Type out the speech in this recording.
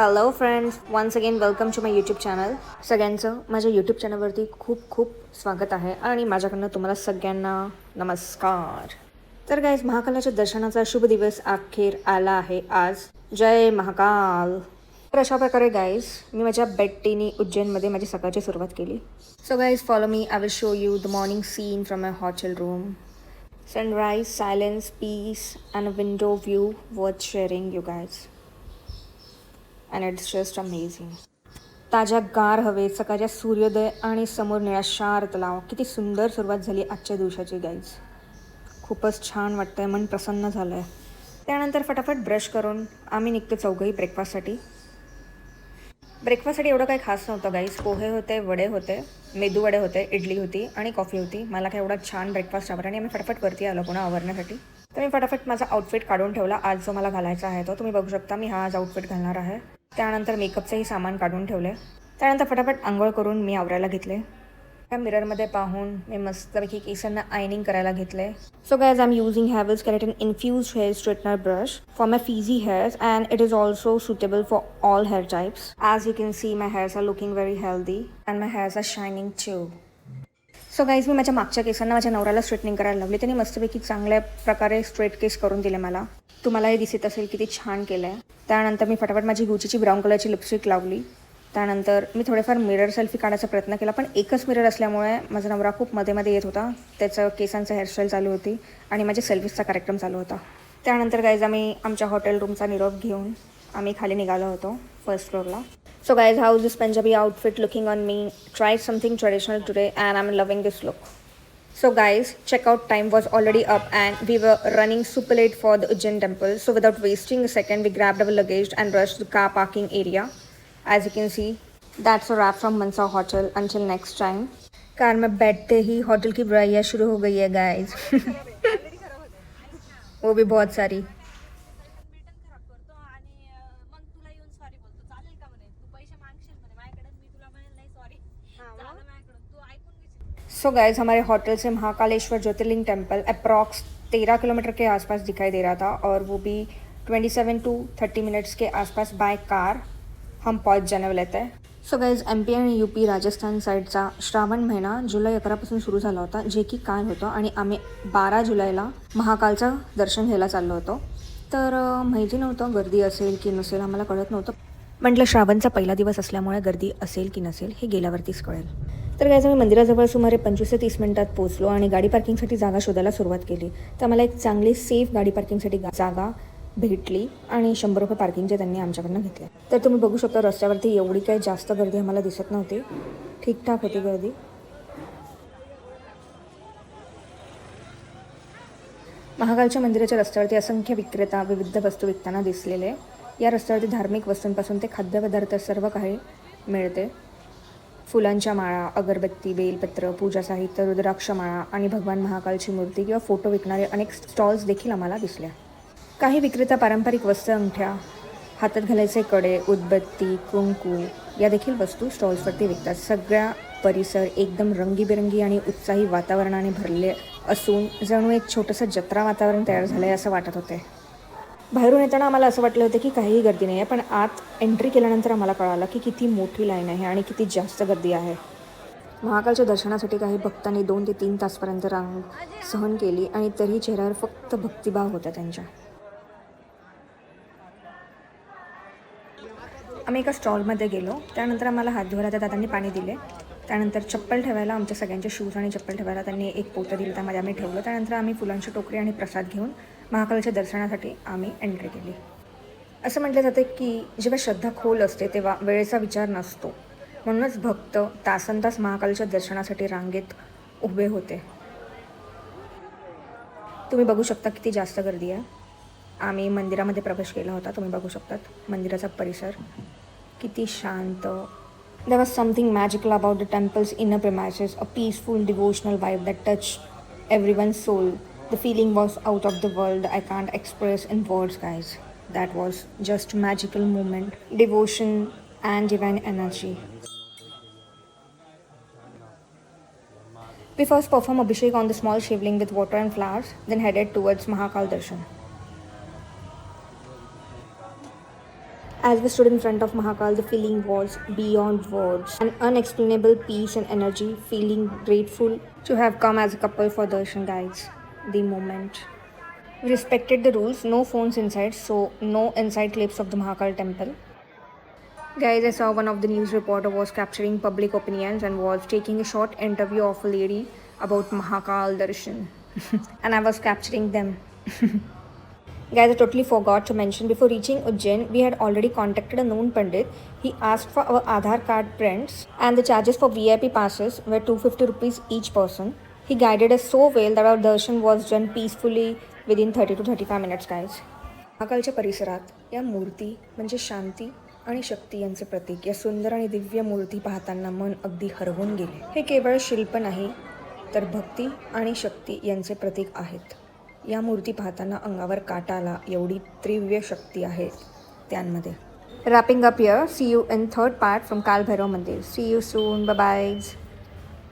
Hello friends once again welcome to my YouTube channel सगळ्यांचं माझ्या YouTube चॅनलवरती खूप खूप स्वागत आहे आणि माझ्याकडनं तुम्हाला सगळ्यांना नमस्कार. तर गाईज महाकालाच्या दर्शनाचा शुभ दिवस अखेर आला आहे आज. जय महाकाल. तर अशा प्रकारे गाईज मी माझ्या बेट्टीने उज्जैनमध्ये माझी सकाळची सुरुवात केली. So guys follow me I will show you the morning scene from my hotel room sunrise, silence peace and window view worth sharing you guys and it's just amazing ताज्या गार हवेत सकाळच्या सूर्योदय आणि समोर निळाशार तलाव. किती सुंदर सुरुवात झाली आजच्या दिवसाची गाईज खूपच छान वाटतंय मन प्रसन्न झालं आहे त्यानंतर फटाफट ब्रश करून आम्ही निघतो चौघही ब्रेकफास्टसाठी ब्रेकफास्टसाठी एवढं काही खास नव्हतं गाईज पोहे होते वडे होते मेदू वडे होते इडली होती आणि कॉफी होती. मला काय एवढा छान ब्रेकफास्ट आवडला आणि आम्ही फटाफट वरती आलो पुन्हा आवरण्यासाठी. तर मी फटाफट माझा आउटफिट काढून ठेवला. आज जो मला घालायचा आहे तो तुम्ही बघू शकता. मी हा आज आउटफिट घालणार आहे. त्यानंतर मेकअपचंही सामान काढून ठेवले त्यानंतर फटाफट आंघोळ करून मी आवरायला घेतले त्या मिररमध्ये पाहून मी मस्तपैकी केसांना आयनिंग करायला घेतले so guys I am using Havells keratin infuse hair straightener brush for my frizzy hairs and it is also suitable for all hair types as you can see my hairs are looking very healthy and my hairs are shining too so guys मी माझ्या मागच्या केसांना माझ्या नवऱ्याला straightening करायला लावली. त्यांनी मस्तपैकी चांगल्या प्रकारे स्ट्रेट केस करून दिले मला. तुम्हाला हे दिसत असेल किती छान केलं आहे त्यानंतर मी फटाफट माझी गुचीची ब्राऊन कलरची लिपस्टिक लावली. त्यानंतर मी थोडेफार मिरर सेल्फी काढायचा प्रयत्न केला पण एकच मिरर असल्यामुळे माझा नवरा खूप मध्ये मध्ये येत होता. त्याचं केसांचं हेअरस्टाईल चालू होती आणि माझ्या सेल्फीजचा कार्यक्रम चालू होता. त्यानंतर गाईज आम्ही आमच्या हॉटेल रूमचा निरोप घेऊन आम्ही खाली निघालो होतो. फर्स्ट फ्लोअरला so guys how this Punjabi outfit looking on me try something traditional today and I am loving this look So guys, checkout time was already up and we were running super late for the Ujjain temple. So without wasting a second, we grabbed our luggage and rushed to the car parking area. As you can see, that's a wrap from Mansa Hotel. Until next time. Car में बैठते ही hotel की बुराइयाँ शुरू हो गई है guys वो भी बहुत सारी सो गाइस हमारे होटल से महाकालेश्वर ज्योतिर्लिंग टेम्पल अप्रॉक्स तेरह किलोमीटर के आसपास दिखाई दे रहा था और वो भी twenty seven to thirty minutes के आसपास बाय कार हम पहुंच जाने वाले थे। सो गाइज एम पी आणि यू पी राजस्थान साईडचा श्रावण महिना जुलै अकरापासून सुरू झाला होता जे की काल होतं आणि आम्ही बारा जुलैला महाकालचं दर्शन घ्यायला चाललो होतो. तर माहिती नव्हतं गर्दी असेल की नसेल आम्हाला कळत नव्हतं. म्हटलं श्रावणचा पहिला दिवस असल्यामुळे गर्दी असेल की नसेल हे गेल्यावरतीच कळेल. तर काय आम्ही मंदिराजवळ सुमारे पंचवीस ते तीस मिनिटात पोहोचलो आणि गाडी पार्किंगसाठी जागा शोधायला सुरुवात केली. तर मला एक चांगली सेफ गाडी पार्किंगसाठी जागा भेटली आणि शंभर रुपये पार्किंगचे त्यांनी आमच्याकडनं घेतले. तर तुम्ही बघू शकता रस्त्यावरती एवढी काही जास्त गर्दी आम्हाला दिसत नव्हती. ठीकठाक होती गर्दी. महाकालच्या मंदिराच्या रस्त्यावरती असंख्य विक्रेता विविध वस्तू विकताना दिसलेले. या रस्त्यावरती धार्मिक वस्तूंपासून ते खाद्यपदार्थ सर्व काही मिळते. फुलांच्या माळा अगरबत्ती बेलपत्र पूजा साहित्य रुद्राक्ष माळा आणि भगवान महाकालची मूर्ती किंवा फोटो विकणारे अनेक स्टॉल्स देखील आम्हाला दिसल्या. काही विक्रेता पारंपरिक वस्त्र अंगठ्या हातात घालायचे कडे उदबत्ती कुंकू या देखील वस्तू स्टॉल्सवरती विकतात. सगळ्या परिसर एकदम रंगीबेरंगी आणि उत्साही वातावरणाने भरले असून जणू एक छोटंसं जत्रा वातावरण तयार झालं आहे असं वाटत होते बाहेरून येताना आम्हाला असं वाटलं होतं की काहीही गर्दी नाही आहे पण आत एंट्री केल्यानंतर आम्हाला कळालं की किती मोठी लाईन आहे आणि किती जास्त गर्दी आहे. महाकालच्या दर्शनासाठी काही भक्तांनी दोन ते तीन तासपर्यंत रांग सहन केली आणि तरी चेहऱ्यावर फक्त भक्तिभाव होता त्यांच्या. आम्ही एका स्टॉलमध्ये गेलो. त्यानंतर आम्हाला हात धुवायला त्या दादांनी पाणी दिले. त्यानंतर चप्पल ठेवायला आमच्या सगळ्यांचे शूज आणि चप्पल ठेवायला त्यांनी एक पोतं दिलं त्यामध्ये आम्ही ठेवलं. त्यानंतर आम्ही फुलांची टोकरी आणि प्रसाद घेऊन महाकालच्या दर्शनासाठी आम्ही एंट्री केली. असं म्हटलं जातं की जेव्हा श्रद्धा खोल असते तेव्हा वेळेचा विचार नसतो. म्हणूनच भक्त तासन तास महाकालच्या दर्शनासाठी रांगेत उभे होते. तुम्ही बघू शकता किती जास्त गर्दी आहे. आम्ही मंदिरामध्ये प्रवेश केला होता तुम्ही बघू शकतात. मंदिराचा परिसर किती शांत There was something magical about the temple's inner premises, a peaceful devotional vibe that touched everyone's soul. The feeling was out of the world. I can't express in words, guys. That was just magical moment, devotion and divine energy. We first performed Abhishek on the small shivling with water and flowers, then headed towards Mahakal Darshan. As we stood in front of Mahakal, the feeling was beyond words. An unexplainable peace and energy, feeling grateful to have come as a couple for darshan, guys. The moment. We respected the rules, no phones inside, so no inside clips of the Mahakal temple. Guys, I saw one of the news reporter was capturing public opinions and was taking a short interview of a lady about Mahakal Darshan. and I was capturing them. Guys, I totally forgot to mention before reaching Ujjain, we had already contacted a known Pandit. He asked for our Aadhaar card prints, and the charges for VIP passes were 250 rupees each person. He guided us so well that our darshan was done peacefully within 30 to 35 minutes, guys. महाकालच्या परिसरात या मूर्ती म्हणजे शांती आणि शक्ती यांचे प्रतीक या सुंदर आणि दिव्य मूर्ती पाहताना मन अगदी हरवून गेले हे केवळ शिल्प नाही तर भक्ती आणि शक्ती यांचे प्रतीक आहेत या मूर्ती पाहताना अंगावर काटा आला. एवढी तीव्र शक्ती आहे त्यांमध्ये. Wrapping up here see you in third part from Kalbhairav मंदिर सी यू सून बाय